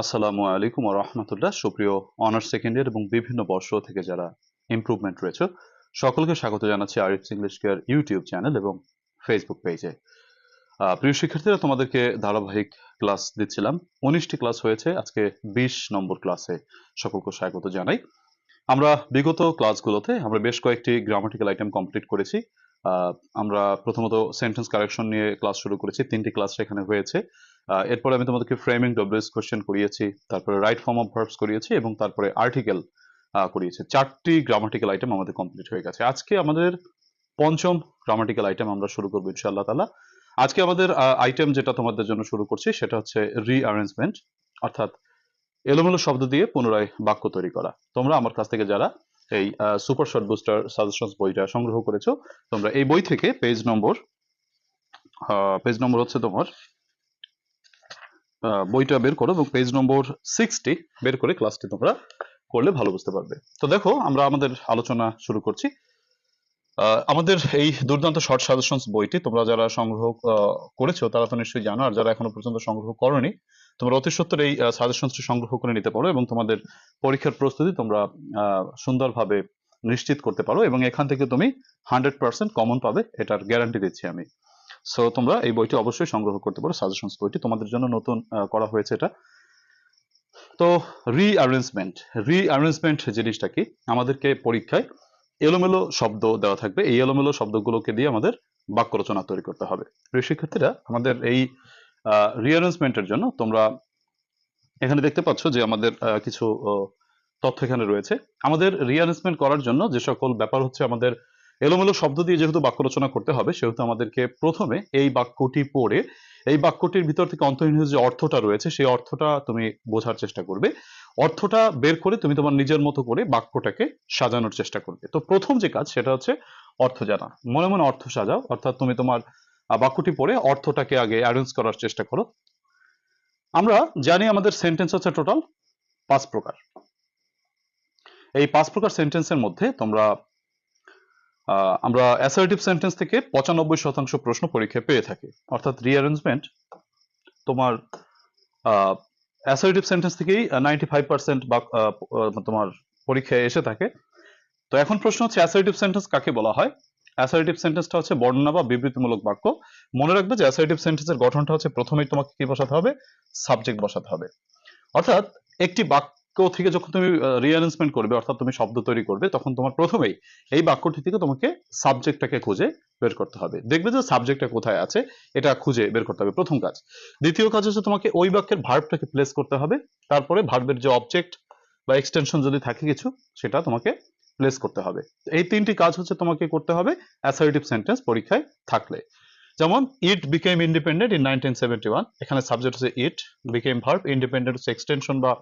আসসালামু আলাইকুম রহমতুল্লাহ। সুপ্রিয় অনার্স সেকেন্ড ইয়ার এবং বিভিন্ন বর্ষ থেকে যারা ইমপ্রুভমেন্ট রয়েছে, সকলকে স্বাগত জানাচ্ছি Arif's English Care YouTube channel এবং ফেসবুক পেজে প্রিয় শিক্ষার্থীরা, তোমাদেরকে ধারাবাহিক ক্লাস দিচ্ছিলাম। উনিশটি ক্লাস হয়েছে, আজকে বিশ নম্বর ক্লাসে সকলকে স্বাগত জানাই। আমরা বিগত ক্লাসগুলোতে আমরা বেশ কয়েকটি গ্রামাটিক্যাল আইটেম কমপ্লিট করেছি। আমরা প্রথমত সেন্টেন্স কারেকশন নিয়ে ক্লাস শুরু করেছি। তিনটি ক্লাস সেখানে হয়েছে। এরপরে আমি তোমাদেরকে ফ্রেমিং ডব্লিউএস কোশ্চেন করিয়েছি, তারপরে রাইট ফর্ম অফ ভার্বস করিয়েছি এবং তারপরে আর্টিকেল করিয়েছি। চারটি গ্রামাটিক্যাল আইটেম আমাদের কমপ্লিট হয়ে গেছে। আজকে আমাদের পঞ্চম গ্রামাটিক্যাল আইটেম আমরা শুরু করব ইনশাআল্লাহ তালা আজকে আমাদের আইটেম যেটা তোমাদের জন্য শুরু করছি সেটা হচ্ছে রিঅ্যারেঞ্জমেন্ট অর্থাৎ এলোমেলো শব্দ দিয়ে পুনরায় বাক্য তৈরি করা। তোমরা আমার কাছ থেকে যারা এই সুপার শর্ট বুস্টার সাজেশনস বইটা সংগ্রহ করেছ, তোমরা এই বই থেকে পেজ নম্বর পেজ নম্বর হচ্ছে তোমার বইটা বের করো এবং পেজ নম্বর সিক্সটি বের করে ক্লাসটি তোমরা করলে ভালো বুঝতে পারবে। তো দেখো, আমরা আমাদের আলোচনা শুরু করছি। আমাদের এই দুর্দান্ত শর্ট সাজেশনস বইটি তোমরা যারা সংগ্রহ করেছ তারা তো নিশ্চয়ই জানো, আর যারা এখনও পর্যন্ত সংগ্রহ করনি, তোমরা অতি সত্তর এই সাজেশনসটি সংগ্রহ করে নিতে পারো এবং তোমাদের পরীক্ষার প্রস্তুতি তোমরা সুন্দরভাবে নিশ্চিত করতে পারো এবং এখান থেকে তুমি হান্ড্রেড পার্সেন্ট কমন পাবে, এটার গ্যারান্টি দিচ্ছি আমি। সো তোমরা এই বইটি অবশ্যই সংগ্রহ করতে পারো সাজেশনস বইটি। তোমাদের জন্য নতুন করা হয়েছে এটা। তো রিঅ্যারেঞ্জমেন্ট রিঅ্যারেঞ্জমেন্ট জিনিসটা কি? আমাদেরকে পরীক্ষায় এলোমেলো শব্দ দেওয়া থাকবে। এই এলোমেলো শব্দগুলোকে দিয়ে আমাদের বাক্য রচনা তৈরি করতে হবে। শিক্ষার্থীরা আমাদের এই রিঅ্যারেঞ্জমেন্টের জন্য তোমরা এখানে দেখতে পাচ্ছ যে আমাদের কিছু তথ্য এখানে রয়েছে। আমাদের রিঅ্যারেঞ্জমেন্ট করার জন্য যে সকল ব্যাপার হচ্ছে আমাদের এলোমেলো শব্দ দিয়ে যেহেতু বাক্য রচনা করতে হবে, সেহেতু আমাদেরকে প্রথমে এই বাক্যটি পড়ে, এই বাক্যটির ভিতর থেকে অন্তর্নিহিত যে অর্থটা রয়েছে, সেই অর্থটা তুমি বোঝার চেষ্টা করবে। অর্থটা বের করে তুমি তোমার নিজের মতো করে বাক্যটাকে সাজানোর চেষ্টা করবে। তো প্রথম যে কাজ, সেটা হচ্ছে অর্থ জানা। মনে মনে অর্থ সাজাও, অর্থাৎ তুমি তোমার বাক্যটি পড়ে অর্থটাকে আগে অ্যারেঞ্জ করার চেষ্টা করো। আমরা জানি আমাদের সেন্টেন্স হচ্ছে টোটাল পাঁচ প্রকার। এই পাঁচ প্রকার সেন্টেন্সের মধ্যে তোমরা আমরা অ্যাসার্টিভ সেন্টেন্স থেকে পঁচানব্বই শতাংশ প্রশ্ন পরীক্ষায় পেয়ে থাকি। অর্থাৎ রিঅ্যারেঞ্জমেন্ট তোমার অ্যাসার্টিভ সেন্টেন্স থেকেই নাইনটি ফাইভ পার্সেন্ট বা তোমার পরীক্ষায় এসে থাকে। তো এখন প্রশ্ন হচ্ছে অ্যাসার্টিভ সেন্টেন্স কাকে বলা হয়? অ্যাসার্টিভ সেন্টেন্সটা হচ্ছে বর্ণনা বা বিবৃতিমূলক বাক্য। মনে রাখবে যে অ্যাসার্টিভ সেন্টেন্সের গঠনটা হচ্ছে প্রথমেই তোমাকে কি বসাতে হবে? সাবজেক্ট বসাতে হবে। অর্থাৎ একটি বাক্য থেকে যখন তুমি রিঅ্যারেঞ্জমেন্ট করবে, অর্থাৎ তুমি শব্দ তৈরি করবে, তখন তোমার প্রথমেই এই বাক্যটি থেকে তোমাকে সাবজেক্টটাকে খুঁজে বের করতে হবে। দেখবে যে সাবজেক্টটা কোথায় আছে, এটা খুঁজে বের করতে হবে। প্রথম কাজ। দ্বিতীয় কাজ হচ্ছে তোমাকে ওই বাক্যের ভার্বটাকে প্লেস করতে হবে। তারপরে ভার্বের যে অবজেক্ট বা এক্সটেনশন যদি থাকে কিছু, সেটা তোমাকে প্লেস করতে হবে। এই তিনটি কাজ হচ্ছে তোমাকে করতে হবে অ্যাসার্টিভ সেন্টেন্স পরীক্ষায় থাকলে। যেমন it became independent in nineteen seventy one এখানে সাবজেক্ট হচ্ছে ইট বিকেম ভার্ব ইন্ডিপেন্ডেন্ট হচ্ছে এক্সটেনশন বা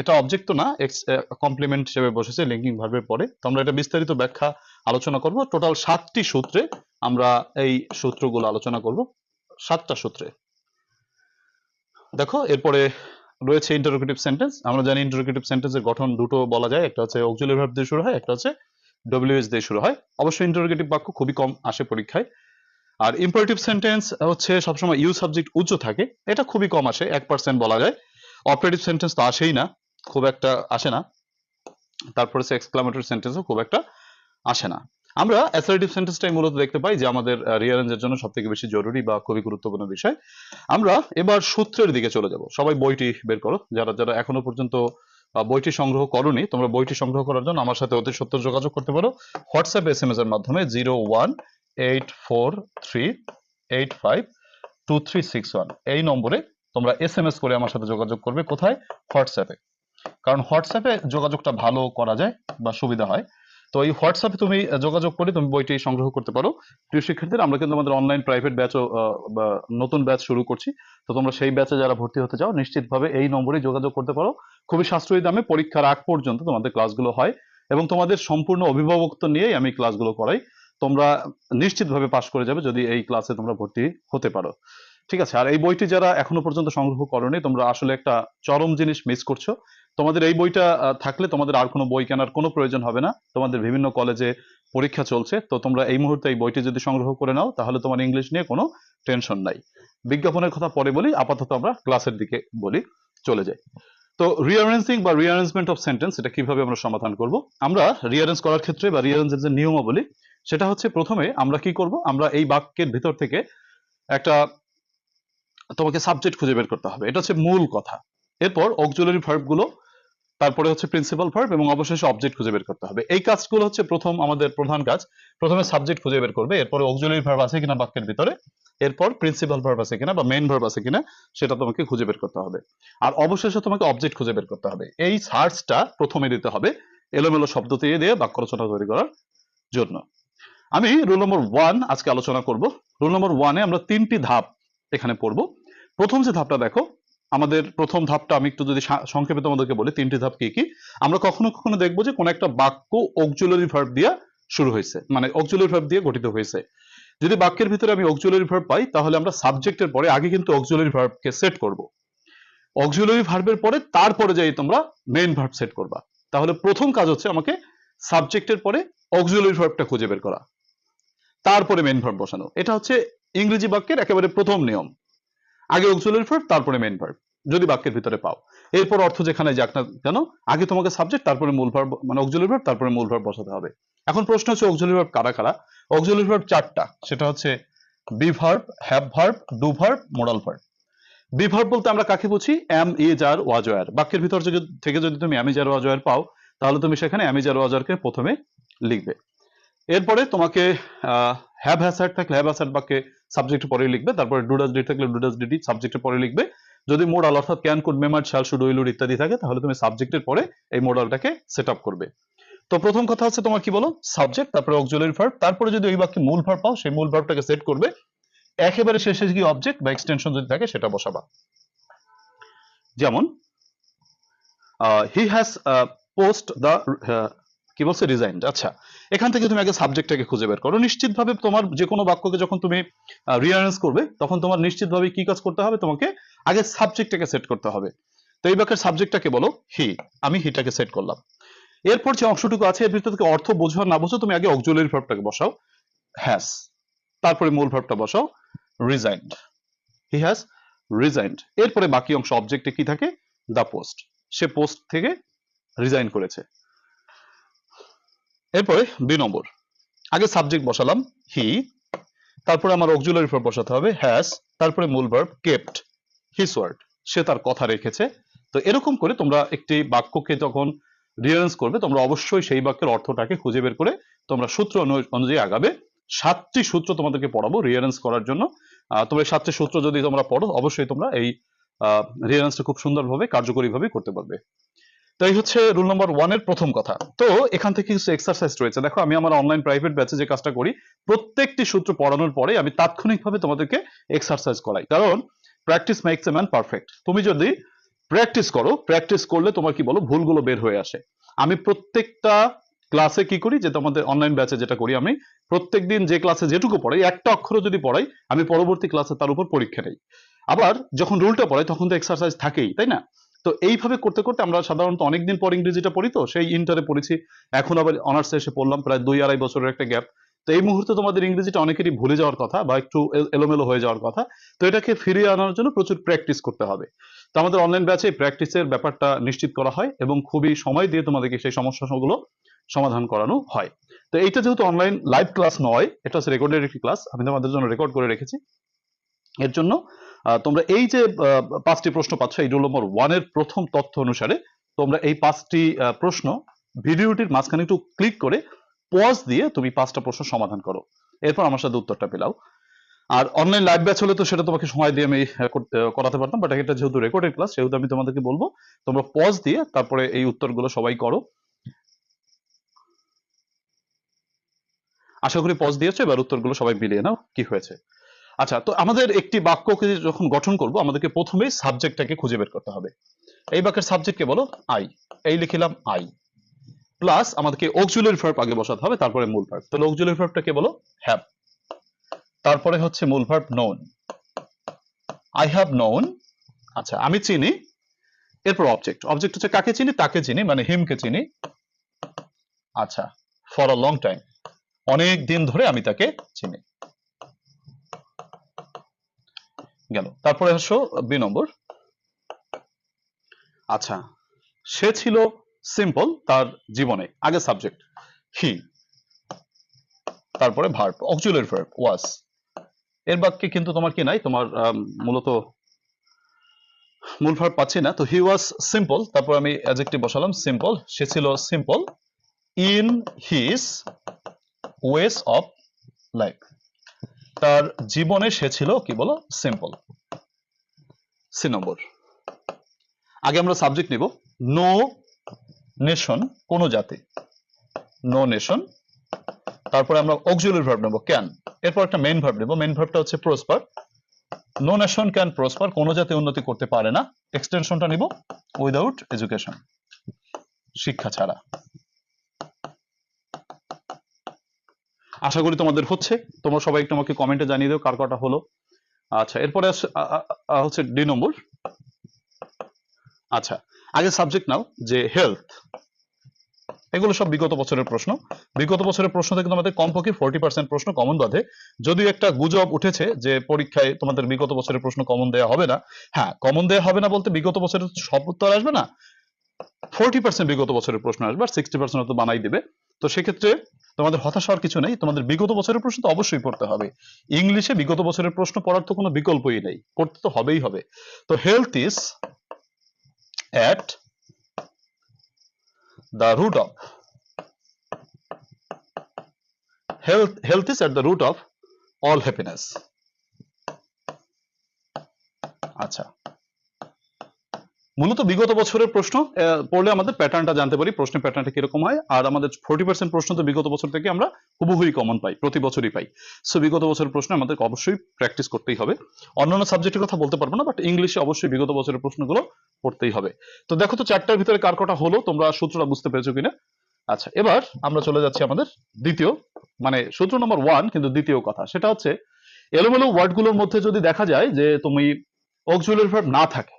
এটা অবজেক্ট তো না এক্স কমপ্লিমেন্ট হিসেবে বসেছে লিঙ্কিং ভার্বের পরে। তো আমরা এটা বিস্তারিত ব্যাখ্যা আলোচনা করব। টোটাল সাতটি সূত্রে আমরা এই সূত্রগুলো আলোচনা করব। সাতটা সূত্রে। দেখো, এরপরে রয়েছে ইন্টারোগেটিভ সেন্টেন্স আমরা জানি ইন্টারোগেটিভ সেন্টেন্সের গঠন দুটো বলা যায়। একটা হচ্ছে অক্সিলারি ভার্ব দিয়ে শুরু হয়, একটা হচ্ছে ডব্লিউএস দিয়ে শুরু হয়। অবশ্যই ইন্টারোগেটিভ বাক্য খুবই কম আসে পরীক্ষায়। আর ইম্পারেটিভ সেন্টেন্স হচ্ছে সবসময় ইউ সাবজেক্ট উচ্চ থাকে। এটা খুবই কম আসে, এক পার্সেন্ট বলা যায়। অপারেটিভ সেন্টেন্স তো আসেই না, খুব একটা আসে না। তারপরে সে এক্সক্লামেটরি সেন্টেন্সও খুব একটা আসে না। আমরা অ্যাসার্টিভ সেন্টেন্সটাই মূলত দেখতে পাই যে আমাদের রিয়ারেঞ্জের জন্য সব থেকে বেশি জরুরি বা খুবই গুরুত্বপূর্ণ বিষয়। আমরা এবার সূত্রের দিকে চলে যাব। সবাই বইটি বের করো। যারা যারা এখনও পর্যন্ত বইটি সংগ্রহ করনি, তোমরা বইটি সংগ্রহ করার জন্য আমার সাথে অতি সত্তর যোগাযোগ করতে পারো। হোয়াটসঅ্যাপ এস এম এস এর মাধ্যমে zero one eight four three eight five two three six one এই নম্বরে তোমরা এস এম এস করে আমার সাথে যোগাযোগ করবে কোথায়? হোয়াটসঅ্যাপে কারণ হোয়াটসঅ্যাপে যোগাযোগটা ভালো করা যায় বা সুবিধা হয়। তো এই হোয়াটসঅ্যাপে তুমি যোগাযোগ করে তুমি বইটি সংগ্রহ করতে পারো। প্রিয় শিক্ষার্থীরা, আমরা কিন্তু আমাদের অনলাইন প্রাইভেট ব্যাচও নতুন ব্যাচ শুরু করছি। তো তোমরা সেই ব্যাচে যারা ভর্তি হতে চাও, নিশ্চিতভাবে এই নম্বরে যোগাযোগ করতে পারো। খুবই সাশ্রয়ী দামে পরীক্ষার আগ পর্যন্ত তোমাদের ক্লাসগুলো হয় এবং তোমাদের সম্পূর্ণ অভিভাবকত্ব নিয়েই আমি ক্লাসগুলো করাই। তোমরা নিশ্চিতভাবে পাশ করে যাবে যদি এই ক্লাসে তোমরা ভর্তি হতে পারো। ঠিক আছে, আর এই বইটি যারা এখনও পর্যন্ত সংগ্রহ করনি, তোমরা আসলে একটা চরম জিনিস মিস করছ। তোমাদের এই বইটা থাকলে তোমাদের আর কোনো বই কেনার কোনো প্রয়োজন হবে না। তোমাদের বিভিন্ন কলেজে পরীক্ষা চলছে, তো তোমরা এই মুহূর্তে এই বইটি যদি সংগ্রহ করে নাও, তাহলে তোমার ইংলিশ নিয়ে কোনো টেনশন নাই। বিজ্ঞাপনের কথা পরে বলি, আপাতত আমরা ক্লাসের দিকে বলি, চলে যাই। তো রিঅ্যারেঞ্জিং বা রিঅ্যারেঞ্জমেন্ট অফ সেন্টেন্স এটা কীভাবে আমরা সমাধান করব? আমরা রিঅ্যারেঞ্জ করার ক্ষেত্রে বা রিঅ্যারেঞ্জের যে নিয়মাবলী, সেটা হচ্ছে প্রথমে আমরা কি করব? আমরা এই বাক্যের ভিতর থেকে একটা তোমাকে সাবজেক্ট খুঁজে বের করতে হবে। এটা হচ্ছে মূল কথা। এরপর অক্সিলারি ভার্বগুলো, তারপরে হচ্ছে প্রিন্সিপাল ভার্ব এবং অবশেষে অবজেক্ট খুঁজে বের করতে হবে। এই কাজগুলো হচ্ছে প্রথম আমাদের প্রধান কাজ। প্রথমে সাবজেক্ট খুঁজে বের করবে, এরপরে অক্সিলারি ভার্ব আছে কিনা বাক্যের ভিতরে, এরপর প্রিন্সিপাল ভার্ব আছে কিনা বা মেইন ভার্ব আছে কিনা সেটা তোমাকে খুঁজে বের করতে হবে। আর অবশেষে তোমাকে অবজেক্ট খুঁজে বের করতে হবে। এই সার্চটা প্রথমে দিতে হবে এলোমেলো শব্দ দিয়ে দিয়ে বাক্য রচনা তৈরি করার জন্য। আমি রুল নম্বর ওয়ান আজকে আলোচনা করব। রুল নম্বর ওয়ানে আমরা তিনটি ধাপ এখানে পড়ব। প্রথম যে ধাপটা দেখো, আমাদের প্রথম ধাপটা আমি একটু যদি সংক্ষেপে তোমাদেরকে বলি, তিনটি ধাপ কি কি? আমরা কখনো কখনো দেখব যে কোন একটা বাক্য অক্সিলারি ভার্ব দিয়ে শুরু হয়েছে মানে অক্সিলারি ভার্ব দিয়ে গঠিত হয়েছে। যদি বাক্যের ভিতরে আমি অক্সিলারি ভার্ব পাই, তাহলে আমরা সাবজেক্টের পরে আগে কিন্তু অক্সিলারি ভার্বকে সেট করব। অক্সিলারি ভার্বের পরে তারপরে যাই তোমরা মেইন ভার্ব সেট করবা। তাহলে প্রথম কাজ হচ্ছে আমাকে সাবজেক্টের পরে অক্সিলারি ভার্বটা খুঁজে বের করা। তারপরে মেইন ভার্ব বসানো। এটা হচ্ছে ইংরেজি বাক্যের একেবারে প্রথম নিয়ম। আগে অক্সিলারি ভার্ব তারপরে মেইন ভার্ব যদি বাক্যের ভিতরে পাও। এরপর অর্থ যেখানে যাক না কেন, আগে তোমাকে সাবজেক্ট তারপরে মূল ভার্ব মানে অক্সিলারি ভার্ব তারপরে মূল ভার্ব বসাতে হবে। এখন প্রশ্ন হচ্ছে অক্সিলারি ভার্ব কারা কারা? অক্সিলারি ভার্ব চারটা। সেটা হচ্ছে be verb have verb do verb moral verb be verb বলতে আমরা কাকে বুঝি? এম ইজ আর ওয়াজয়ার বাক্যের ভিতর থেকে যদি তুমি এম আর ওয়াজয়ার পাও, তাহলে তুমি সেখানে এম ইজ আর ওয়াজয়ারকে প্রথমে লিখবে। এরপরে তোমাকে হ্যাভ হ্যাসার্ট থাকলে হ্যাভ হ্যাসার্ট বাক্যে সাবজেক্টের পরে লিখবে, তারপরে ডি থাকলে ডুডাস ডিডি সাবজেক্টের পরে লিখবে। যদি মোডাল অর্থাৎ ক্যান কুড মেমার শাল শুড উইলুড ইত্যাদি থাকে, তাহলে তুমি সাবজেক্টের পরে এই মোডালটাকে সেট করবে। তো প্রথম কথা হচ্ছে তোমার কি বলো? সাবজেক্ট তারপরে অক্সিলারি ভার্ব তারপরে যদি ওই বাক্যে মূল ভার্ব পাও, সেই মূল ভার্বটাকে সেট করবে। একেবারে শেষে গিয়ে অবজেক্ট বা এক্সটেনশন যদি থাকে, সেটা বসাবা। যেমন হি হ্যাজ পোস্ট দ্য কি বলছে? রিজাইন্ড আচ্ছা এখান থেকে তুমি আগে সাবজেক্টটাকে খুঁজে বের করো। নিশ্চিতভাবে তোমার যে কোনো বাক্যকে যখন তুমি রিয়ারেন্স করবে, তখন তোমার নিশ্চিতভাবে কি কাজ করতে হবে? তোমাকে আগে সাবজেক্টটাকে সেট করতে হবে। তো এই বাক্যের সাবজেক্টটাকে বলো হি আমি হিটাকে সেট করলাম। এরপর যে অংশটুকু আছে, এর ভিতর থেকে অর্থ বোঝো না বোঝো, তুমি আগে অক্সিলারি ভার্বটাকে বসাও। হ্যাজ তারপরে মূল ভার্বটা বসাও। রিজাইন্ড হি হ্যাজ রিজাইন্ড এরপরে বাকি অংশ অবজেক্টে কি থাকে? দ্য পোস্ট সে পোস্ট থেকে রিজাইন করেছে। এরপরে বি নম্বর। আগে সাবজেক্ট বসালাম হি তারপরে আমার অক্সিলারি ভার্ব বসাতে হবে হ্যাজ তারপরে মূল ভার্ব কেপ্ট হিস ওয়ার্ড সে তার কথা রেখেছে। তো এরকম করে তোমরা একটি বাক্যকে যখন রিয়ারেন্স করবে, তোমরা অবশ্যই সেই বাক্যের অর্থটাকে খুঁজে বের করে তোমরা সূত্র অনুযায়ী আগাবে। সাতটি সূত্র তোমাদেরকে পড়াবো রিয়ারেন্স করার জন্য। তোমরা সাতটি সূত্র যদি তোমরা পড়ো, অবশ্যই তোমরা এই রিয়ারেন্সটা খুব সুন্দরভাবে, কার্যকরীভাবে করতে পারবে। তো এই হচ্ছে রুল নাম্বার ওয়ানের প্রথম কথা। তো এখান থেকে কিছু এক্সারসাইজ রয়েছে। দেখো, আমি আমার অনলাইন প্রাইভেট ব্যাচে যে কাজটা করি, প্রত্যেকটি সূত্র পড়ানোর পরে আমি তাৎক্ষণিকভাবে তোমাদেরকে এক্সারসাইজ করাই। কারণ practice makes a man perfect তুমি যদি প্র্যাকটিস করো প্র্যাকটিস করলে তোমার কি বলো, ভুলগুলো বের হয়ে আসে। আমি প্রত্যেকটা ক্লাসে কি করি, যে তোমাদের অনলাইন ব্যাচে যেটা করি আমি, প্রত্যেকদিন যে ক্লাসে যেটুকু পড়াই, একটা অক্ষর যদি পড়াই, আমি পরবর্তী ক্লাসে তার উপর পরীক্ষা নেই। আবার যখন রুলটা পড়াই, তখন তো এক্সারসাইজ থাকেই, তাই না? তো এইভাবে করতে করতে আমরা সাধারণত অনেকদিন পর ইংরেজিটা পড়ি তো, সেই ইন্টারে পড়েছি। এখন আবার অনার্সে এসে পড়লাম, প্রায় দুই আড়াই বছরের একটা গ্যাপ তো এই মুহূর্তে তোমাদের ইংরেজিটা অনেকেরই ভুলে যাওয়ার কথা বা একটু এলোমেলো হয়ে যাওয়ার কথা। তো এটাকে ফিরিয়ে আনার জন্য প্রচুর প্র্যাকটিস করতে হবে। তো আমাদের অনলাইন ব্যাচে প্র্যাকটিসের ব্যাপারটা নিশ্চিত করা হয় এবং খুবই সময় দিয়ে তোমাদেরকে সেই সমস্যাগুলো সমাধান করানো হয়। তো এইটা যেহেতু অনলাইন লাইভ ক্লাস নয়, এটা হচ্ছে রেকর্ডেড একটি ক্লাস আমি তোমাদের জন্য রেকর্ড করে রেখেছি। এর জন্য তোমরা এই যে পাঁচটি প্রশ্ন পাচ্ছ, এই রোল নম্বর ওয়ানের প্রথম তথ্য অনুসারে তোমরা এই পাঁচটি প্রশ্ন ভিডিওটির মাঝখানে একটু ক্লিক করে পজ দিয়ে তুমি পাঁচটা প্রশ্ন সমাধান করো। এরপর আমার সাথে উত্তরটা পেলাও। আর অনলাইন লাইভ ব্যাচ হলে তো সেটা তোমাকে সময় দিয়ে আমি করাতে পারতাম বাট এটা যেহেতু রেকর্ডেড ক্লাস সেহেতু আমি তোমাদেরকে বলব, তোমরা পজ দিয়ে তারপরে এই উত্তরগুলো সবাই করো। আশা করি পজ দিয়েছ, এবার উত্তরগুলো সবাই মিলিয়ে নাও, কি হয়েছে। আচ্ছা তো আমাদের একটি বাক্যকে যখন গঠন করব, আমাদেরকে প্রথমেই সাবজেক্টটাকে খুঁজে বের করতে হবে। এই বাক্যের সাবজেক্টকে বলো আই। এই লিখিলাম আই। প্লাস আমাদেরকে অক্সিলারি ভার্ব আগে বসাতে হবে, তারপরে মূল ভার্ব। তাহলে অক্সিলারি ভার্বটাকে বলো হ্যাভ। তারপরে হচ্ছে মূল verb known I have known আচ্ছা আমি চিনি, এরপর অবজেক্ট অবজেক্ট হচ্ছে কাকে চিনি? তাকে চিনি মানে হিমকে চিনি। আচ্ছা ফর আ লং টাইম অনেক দিন ধরে আমি তাকে চিনি। গেল। তারপরে আসো বি নম্বর। আচ্ছা সে ছিল সিম্পল তার জীবনে আগে সাবজেক্ট হি তারপরে ভার্ব অক্সিলারি ভার্ব ওয়াজ এর বাক্যে কিন্তু তোমার কি নাই? তোমার মূলত মূল ভার্ব পাচ্ছি না। তো হি ওয়াজ সিম্পল তারপর আমি অ্যাডজেক্টিভ বসালাম সিম্পল সে ছিল simple in his ways of life তার জীবনে সে ছিল কি বলো? সিম্পল সি নম্বর আগে আমরা সাবজেক্ট নিব। নো নেশন কোন জাতি। নো নেশন তারপরে আমরা অক্সিলারি ভার্ব নেব ক্যান এরপর একটা মেইন ভার্ব নেব। মেইন ভার্বটা হচ্ছে prosper no nation can prosper কোন জাতি উন্নতি করতে পারে না। এক্সটেনশনটা নিব। উইদাউট এডুকেশন শিক্ষা ছাড়া। আশা করি তোমাদের হচ্ছে। তোমরা সবাই একটু আমাকে কমেন্টে জানিয়ে দাও কার কটা হলো। আচ্ছা এরপরে হচ্ছে ডি নম্বর আচ্ছা আগে সাবজেক্ট নাও, যে হেলথ এগুলো সব বিগত বছরের প্রশ্ন। বিগত বছরের প্রশ্ন থেকে তোমাদের কমপক্ষে ফোরটি পার্সেন্ট প্রশ্ন কমন বাঁধে। যদিও একটা গুজব উঠেছে যে পরীক্ষায় তোমাদের বিগত বছরের প্রশ্ন কমন দেওয়া হবে না। হ্যাঁ কমন দেওয়া হবে না বলতে বিগত বছরের সব উত্তর আসবে না। ফোরটি পার্সেন্ট বিগত বছরের প্রশ্ন আসবে আর সিক্সটি পার্সেন্ট তো বানাই দিবে। তো সেক্ষেত্রে তোমাদের হতাশ হওয়ার কিছু নেই। তোমাদের বিগত বছরের প্রশ্ন তো অবশ্যই পড়তে হবে। ইংলিশে বিগত বছরের প্রশ্ন পড়ার তো কোনো বিকল্পই নেই। পড়তে তো হবেই হবে। তো health is at the root of health health is at the root of all happiness. আচ্ছা। মূলত বিগত বছরের প্রশ্ন পড়লে আমাদের প্যাটার্নটা জানতে পারি, প্রশ্নের প্যাটার্নটা কীরকম হয়। আর আমাদের ফোর্টি পার্সেন্ট প্রশ্ন তো বিগত বছর থেকে আমরা হুবহুই কমন পাই, প্রতি বছরই পাই। সো বিগত বছরের প্রশ্ন আমাদের অবশ্যই প্র্যাকটিস করতেই হবে। অন্যান্য সাবজেক্টের কথা বলতে পারব না বাট ইংলিশে অবশ্যই বিগত বছরের প্রশ্নগুলো পড়তেই হবে। তো দেখো তো চারটার ভিতরে কার কটা হলো, তোমরা সূত্রটা বুঝতে পেরেছ কিনা? আচ্ছা এবার আমরা চলে যাচ্ছি আমাদের দ্বিতীয় মানে সূত্র নম্বর ওয়ান কিন্তু দ্বিতীয় কথা। সেটা হচ্ছে, এলোমেলো ওয়ার্ডগুলোর মধ্যে যদি দেখা যায় যে তুমি অক্সিলারি ভার্ব না থাকে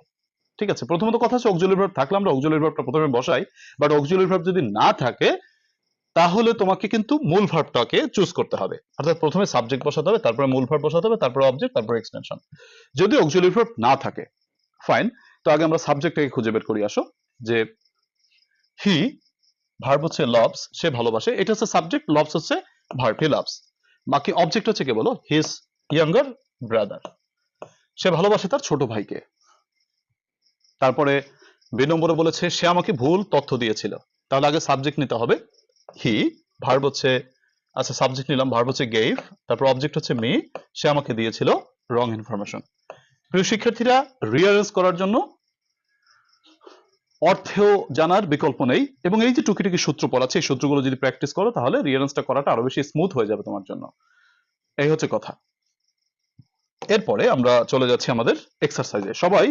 ঠিক আছে, প্রথমত কথা হচ্ছে অক্সিলারি ভার্ব থাকলে আমরা অক্সিলারি ভার্বটা প্রথমে বসাই বাট অক্সিলারি ভার্ব যদি না থাকে, তাহলে তোমাকে কিন্তু মূল ভার্বটাকে চুজ করতে হবে। অর্থাৎ প্রথমে সাবজেক্ট বসাতে হবে, তারপরে মূল ভার্ব বসাতে হবে, তারপরে অবজেক্ট তারপরে এক্সটেনশন যদি অক্সিলারি ভার্ব না থাকে ফাইন তো আগে আমরা সাবজেক্টটাকে খুঁজে বের করি, আসো, যে হি ভার্ব হচ্ছে লভস সে ভালোবাসে, এটা হচ্ছে সাবজেক্ট লভস হচ্ছে ভার্ব হি লাভস বাকি অবজেক্ট হচ্ছে কে বলো? হিজ ইয়াঙ্গার ব্রাদার সে ভালোবাসে তার ছোট ভাইকে। তারপরে বি নম্বরে বলেছে, সে আমাকে ভুল তথ্য দিয়েছিল। তাহলে আগে সাবজেক্ট নিতে হবে। হি ভার্ব হচ্ছে আচ্ছা সাবজেক্ট নিলাম ভার্ব হচ্ছে গেভ তারপর অবজেক্ট হচ্ছে মি সে আমাকে দিয়েছিল রং ইনফরমেশন প্রিয় শিক্ষার্থীরা রিয়ারেঞ্জ করার জন্য অর্থেও জানার বিকল্প নেই, এবং এই যে টুকিটুকি সূত্র পড়াচ্ছে, এই সূত্রগুলো যদি প্র্যাকটিস করো, তাহলে রিয়ারেন্সটা করাটা আরও বেশি স্মুথ হয়ে যাবে তোমার জন্য। এই হচ্ছে কথা। এরপরে আমরা চলে যাচ্ছি আমাদের এক্সারসাইজে সবাই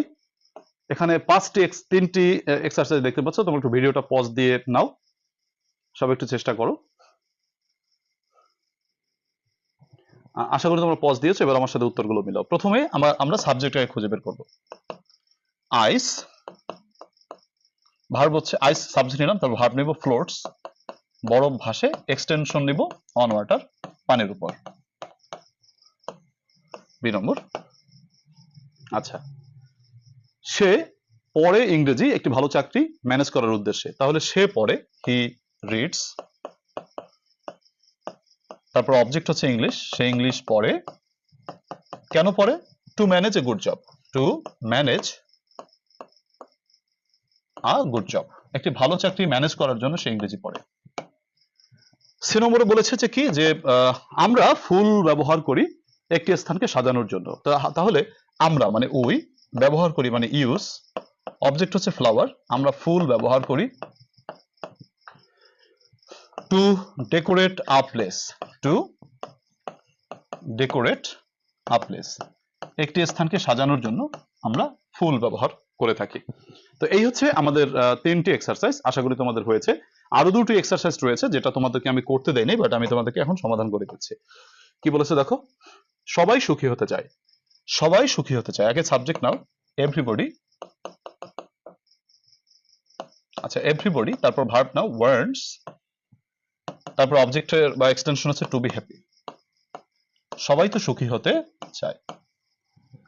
এখানে পাঁচটি তিনটি এক্সারসাইজ দেখতে পাচ্ছ। তোমরা একটু ভিডিওটা পজ দিয়ে নাও। সবাই একটু চেষ্টা করো। আশা করি তোমরা পজ দিয়েছ। এবার আমার সাথে উত্তরগুলো মিলাও। প্রথমে আমরা আমরা সাবজেক্টটাকে খুঁজে বের করব। আইস ভার্ব হচ্ছে আইস সাবজেক্ট নিলাম, তারপর ভার্ব নেব ফ্লোটস বরফ ভাসে এক্সটেনশন নিব অন ওয়াটার পানির উপর। বি নম্বর। আচ্ছা। সে পড়ে ইংরেজি একটি ভালো চাকরি ম্যানেজ করার উদ্দেশ্যে। তাহলে সে পড়ে হি রিডস তারপর অবজেক্ট হচ্ছে ইংলিশ সে ইংলিশ পড়ে কেন পড়ে to manage a good job to manage a good job একটি ভালো চাকরি ম্যানেজ করার জন্য সে ইংরেজি পড়ে। সে নম্বরে বলেছে যে কি? যে আমরা ফুল ব্যবহার করি একটি স্থানকে সাজানোর জন্য। তাহলে আমরা মানে উই ব্যবহার করি মানে ইউজ অবজেক্ট হচ্ছে ফ্লাওয়ার আমরা ফুল ব্যবহার করি to decorate a place to decorate a place একটি স্থানকে সাজানোর জন্য আমরা ফুল ব্যবহার করে থাকি। তো এই হচ্ছে আমাদের তিনটি এক্সারসাইজ আশা করি তোমাদের হয়েছে। আরও দুটি এক্সারসাইজ রয়েছে, যেটা তোমাদেরকে আমি করতে দেয়নি বাট আমি তোমাদেরকে এখন সমাধান করে দিচ্ছি। কি বলেছে দেখো? সবাই সুখী হতে চায়। সবাই সুখী হতে চায়। আগে সাবজেক্ট নাও। এভরিবডি আচ্ছা এভরিবডি তারপর ভার্ব নাও। ওয়ার্ডস তারপর অবজেক্টের বা এক্সটেনশন হচ্ছে টু বি হ্যাপি সবাই তো সুখী হতে চায়।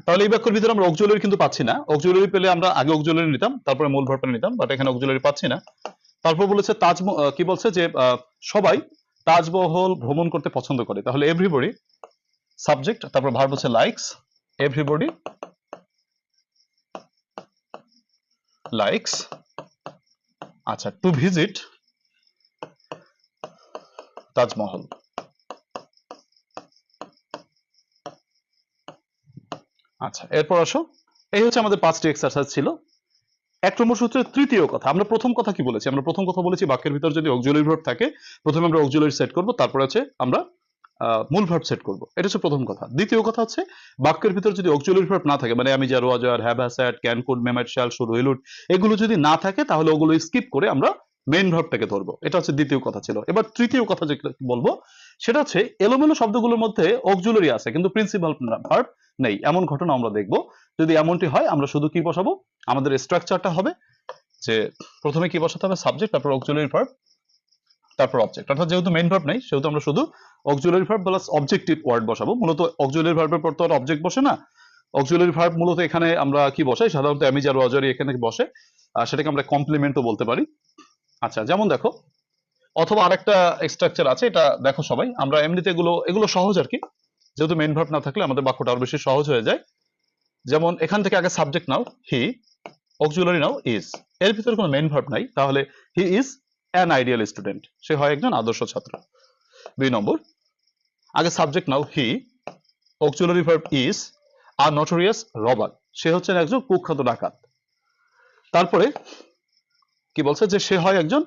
তাহলে এই বাক্যের ভিতরে আমরা অক্সিলারি কিন্তু পাচ্ছি না। অক্সিলারি পেলে আমরা আগে অক্সিলারি নিতাম, তারপরে মূল ভার্বটা নিতাম বাট এখানে অক্সিলারি পাচ্ছি না। তারপর বলেছে তাজ কি বলছে যে সবাই তাজমহল ভ্রমণ করতে পছন্দ করে। তাহলে এভরিবডি সাবজেক্ট তারপর ভার্ব হচ্ছে লাইকস এভরিবডি লাইকস আচ্ছা টু ভিজিট তাজমহল। আচ্ছা এরপর আসো। এই হচ্ছে আমাদের পাঁচটি এক্সারসাইজ ছিল। এক নম্বর সূত্রের তৃতীয় কথা, আমরা প্রথম কথা কি বলেছি? আমরা প্রথম কথা বলেছি বাক্যের ভিতর যদি অক্সিলারি ভার্ব থাকে, প্রথমে আমরা অক্সিলারি সেট করব, তারপর হচ্ছে আমরা মূল ভার্ব সেট করব। এটা হচ্ছে প্রথম কথা। দ্বিতীয় কথা হচ্ছে, বাক্যের ভিতর যদি অক্সিলারি ভার্ব না থাকে মানে আমি যা রোয়া যার have had can could may might shall should will would এগুলো যদি না থাকে, তাহলে ওগুলো স্কিপ করে আমরা মেইন ভার্বটাকে ধরবো। এটা হচ্ছে দ্বিতীয় কথা ছিল। এবার তৃতীয় কথা যেটা বলব, সেটা হচ্ছে এলোমেলো শব্দগুলোর মধ্যে অক্সিলারি আছে, কিন্তু প্রিন্সিপাল ভার্ব নেই। এমন ঘটনা আমরা দেখব। যদি এমনটি হয়, আমরা শুধু কি বসাবো? আমাদের স্ট্রাকচারটা হবে যে প্রথমে কি বসাতে হবে? সাবজেক্ট তারপর অক্সিলারি ভার্ব তারপর অবজেক্ট অর্থাৎ যেহেতু মেইন ভার্ব নেই, সেহেতু আমরা শুধু auxiliary verb plus objective word বসাবো। মূলত অক্সিলারি ভার্বের পর তো আর অবজেক্ট বসে না। অক্সিলারি ভার্ব মূলত এখানে আমরা কি বসাই? সাধারণত আমি যার অজারি এখানে বসে আর সেটাকে আমরা কমপ্লিমেন্টও বলতে পারি। আচ্ছা যেমন দেখো, অথবা আরেকটা স্ট্রাকচার আছে, এটা দেখো সবাই। আমরা এমনিতে এগুলো এগুলো সহজ আর কি। যেহেতু মেইন ভার্ব না থাকলে আমাদের বাক্যটা আরও বেশি সহজ হয়ে যায়। যেমন, এখান থেকে আগে subject now. He auxiliary now is এর ভিতরে কোনো মেইন ভার্ব নাই। তাহলে he is an ideal student সে হয় একজন আদর্শ ছাত্র। দুই নম্বর, আগে subject now he auxiliary verb is আর নটোরিয়াস রবার সে হচ্ছেন একজন কুখ্যাত ডাকাত। তারপরে, কি বলছে যে সে হয় একজন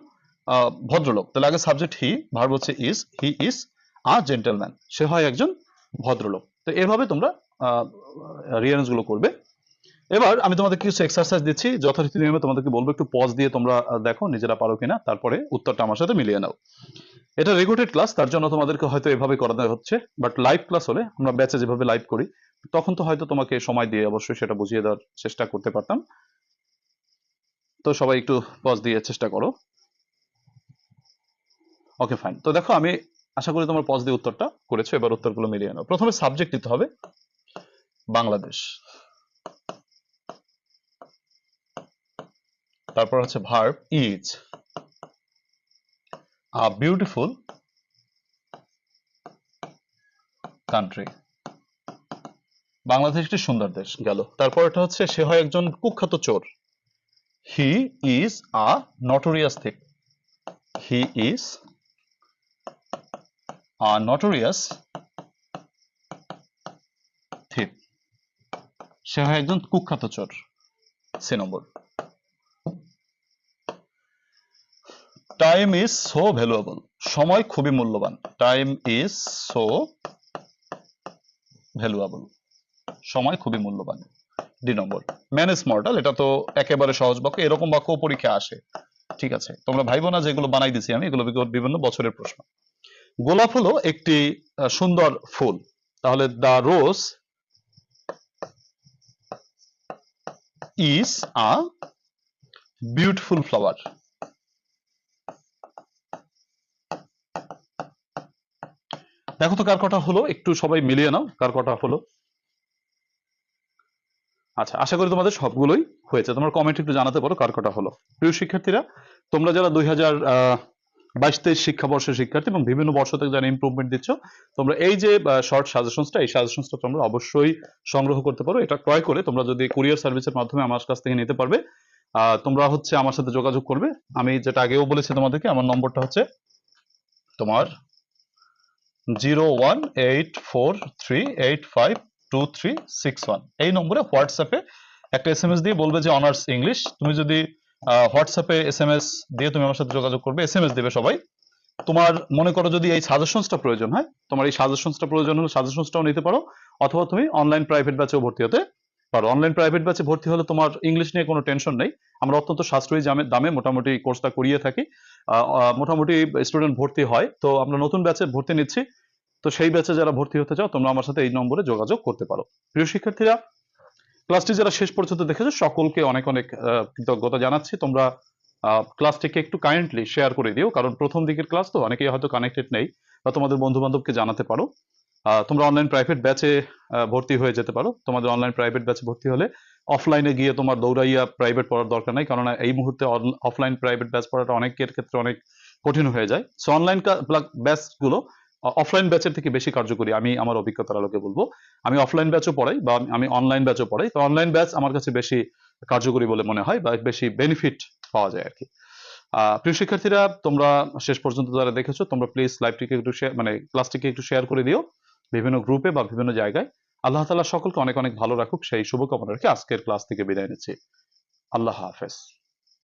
ভদ্রলোক। তাহলে আগে সাবজেক্ট হি ভার্ব হচ্ছে is he is a gentleman সে হয় একজন ভদ্রলোক। তো এভাবে তোমরা রিয়ারেন্সগুলো করবে। এবার আমি তোমাদের কিছু এক্সারসাইজ দিচ্ছি। যথারীতি নিয়মে তোমাদেরকে বলব, একটু পজ দিয়ে তোমরা দেখো নিজেরা পারো কিনা। তারপরে উত্তরটা আমার সাথে মিলিয়ে নাও। এটা রেকর্ডেড ক্লাস তার জন্য তোমাদেরকে হয়তো এভাবে করানো হচ্ছে বাট লাইভ ক্লাস হলে আমরা ব্যাচে যেভাবে লাইভ করি, তখন তো হয়তো তোমাকে সময় দিয়ে অবশ্যই সেটা বুঝিয়ে দেওয়ার চেষ্টা করতে পারতাম। তো সবাই একটু পজ দিয়ে চেষ্টা করো। ওকে ফাইন তো দেখো, আমি আশা করি তোমার পজ দিয়ে উত্তরটা করেছ। এবার উত্তরগুলো মিলিয়ে নাও। প্রথমে সাবজেক্ট দিতে হবে, বাংলাদেশ। তারপর হচ্ছে verb is a beautiful country Bangladesh একটি সুন্দর দেশ গেল। তারপর এটা হচ্ছে সে হয় একজন কুখ্যাত চোর। He is a notorious thief he is a notorious thief সে হয় একজন কুখ্যাত চোর। সে নম্বর। টাইম ইজ সো ভ্যালুয়েবল সময় খুবই মূল্যবান। টাইম ইজ সো ভ্যালুয়েবল সময় খুবই মূল্যবান। দুই নম্বর। ম্যান ইজ মর্টাল এটা তো একেবারে সহজ বাক্য, এরকম বাক্য পরীক্ষা আসে। ঠিক আছে, তোমরা ভাইবো না যেগুলো বানাই দিছি আমি, এগুলো বিভিন্ন বছরের প্রশ্ন। গোলাপ হলো একটি সুন্দর ফুল। তাহলে the rose is a beautiful flower দেখো তো কার কটা হলো, একটু সবাই মিলিয়ে নাও কার কটা হলো। আচ্ছা আশা করি তোমাদের সবগুলোই হয়েছে। তোমার কমেন্ট একটু জানাতে পারো কার কটা হলো। প্রিয় শিক্ষার্থীরা, তোমরা যারা দুই হাজার বাইশ তেইশ শিক্ষাবর্ষের শিক্ষার্থী এবং বিভিন্ন বর্ষ থেকে যারা ইমপ্রুভমেন্ট দিচ্ছ, তোমরা এই যে শর্ট সাজেশনসটা এই সাজেশনসটা তোমরা অবশ্যই সংগ্রহ করতে পারো। এটা ক্রয় করে তোমরা যদি কুরিয়ার সার্ভিসের মাধ্যমে আমার কাছ থেকে নিতে পারবে তোমরা হচ্ছে আমার সাথে যোগাযোগ করবে। আমি যেটা আগেও বলেছি তোমাদেরকে, আমার নম্বরটা হচ্ছে তোমার zero one eight four three eight five two three six one এই নম্বরে হোয়াটসঅ্যাপে একটা এস এম এস দিয়ে বলবে যে অনার্স ইংলিশ। তুমি যদি হোয়াটসঅ্যাপে এস এম এস দিয়ে তুমি আমার সাথে যোগাযোগ করবে এস এম এস দেবে সবাই। তোমার মনে করো যদি এই সাজেশনসটা প্রয়োজন হয়, তোমার এই সাজেশনসটা প্রয়োজন হলে সাজেশনসটাও নিতে পারো, অথবা তুমি অনলাইন প্রাইভেট ব্যাচেও ভর্তি হতে পারো। অনলাইন প্রাইভেট ব্যাচে ভর্তি হলে তোমার ইংলিশ নিয়ে কোনো টেনশন নেই। আমরা অত্যন্ত সাশ্রয়ী দামে মোটামুটি কোর্সটা করিয়ে থাকি। মোটামুটি স্টুডেন্ট ভর্তি হয়। তো আমরা নতুন ব্যাচে ভর্তি নিচ্ছি। তো সেই ব্যাচে যারা ভর্তি হতে চাও, তোমরা আমার সাথে এই নম্বরে যোগাযোগ করতে পারো। প্রিয় শিক্ষার্থীরা ক্লাসটি যারা শেষ পর্যন্ত দেখেছ, সকলকে অনেক অনেক কৃতজ্ঞতা জানাচ্ছি। তোমরা ক্লাসটিকে একটু কাইন্ডলি শেয়ার করে দিও, কারণ প্রথম দিকের ক্লাস তো অনেকেই হয়তো কানেক্টেড নেই, বা তোমাদের বন্ধু বান্ধবকে জানাতে পারো। তোমরা অনলাইন প্রাইভেট ব্যাচে ভর্তি হয়ে যেতে পারো। তোমাদের অনলাইন প্রাইভেট ব্যাচে ভর্তি হলে অফলাইনে গিয়ে তোমার দৌড়াইয়া প্রাইভেট পড়ার দরকার নাই কারণ এই মুহূর্তে অফলাইন প্রাইভেট ব্যাচ পড়াটা অনেকের ক্ষেত্রে অনেক কঠিন হয়ে যায়। সো অনলাইন ব্যাচগুলো অফলাইন ব্যাচের থেকে বেশি কার্যকরী, আমি আমার অভিজ্ঞতার আলোকে বলব। আমি অফলাইন ব্যাচও পড়াই, বা আমি অনলাইন ব্যাচও পড়াই। তো অনলাইন ব্যাচ আমার কাছে বেশি কার্যকরী বলে মনে হয়, বা বেশি বেনিফিট পাওয়া যায় আর কি প্রিয় শিক্ষার্থীরা, তোমরা শেষ পর্যন্ত যারা দেখেছ, তোমরা প্লিজ লাইভটিকে একটু মানে ক্লাসটিকে একটু শেয়ার করে দিও। বিভিন্ন গ্রুপে বা বিভিন্ন জায়গায়। আল্লাহ তালা সকলকে অনেক অনেক ভালো রাখুক। সেই শুভকামনা রেখে আজকের ক্লাস থেকে বিদায় নিচ্ছি। আল্লাহ হাফেজ।